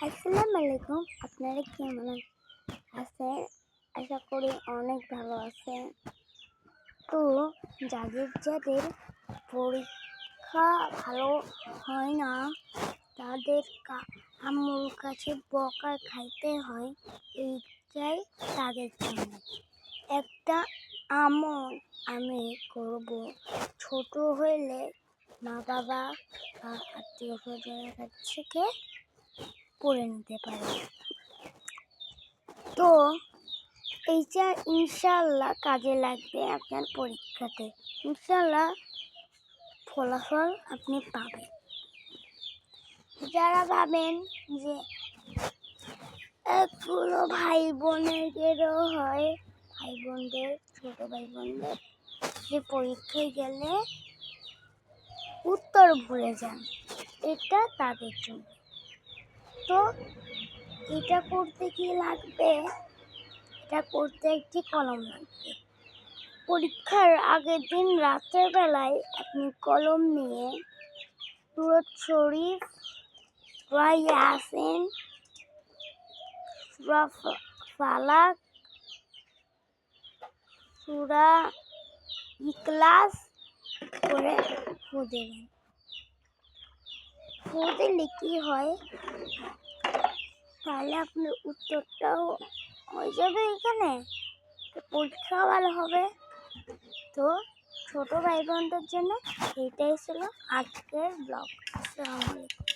আসসালামু আলাইকুম আপনারা কেমন আছেন? আশা করি অনেক ভালো আছেন। তো যাদের যাদের পরীক্ষা ভালো হয় না, তাদের আম্মুর কাছে বকা খাইতে হয়, এইটাই তাদের জন্য। একটা আমল আমি করব। ছোট হইলে মা বাবা বা আত্মীয় স্বজনের কাছ থেকে পড়ে নিতে পারে। তো এইটা ইনশাল্লাহ কাজে লাগবে আপনার পরীক্ষাতে। ইনশাল্লাহ ফলাফল আপনি পাবেন। যারা ভাবেন যে এগুলো ভাই বোনেদেরও হয়, ভাই বোনদের, ছোটো ভাই বোনদের যে পরীক্ষায় গেলে উত্তর ভুলে যান, এটা তাদের জন্য। তো এটা করতে কি লাগবে? এটা করতে একটি কলম লাগবে। পরীক্ষার আগের দিন রাতের বেলায় আপনি কলম নিয়ে সুরত শরীফ সুরা ইয়াসিন, সুরা ফ- ফালাক, সুরা ইকলাস করে দেবেন ফু দিলে কি হয়? তাহলে আপনার উত্তরটাও হয়ে যাবে এখানে। পরীক্ষা ভালো হবে। তো ছোট ভাই বোনদের জন্য এইটাই ছিল আজকের ব্লগ। আসসালামু আলাইকুম।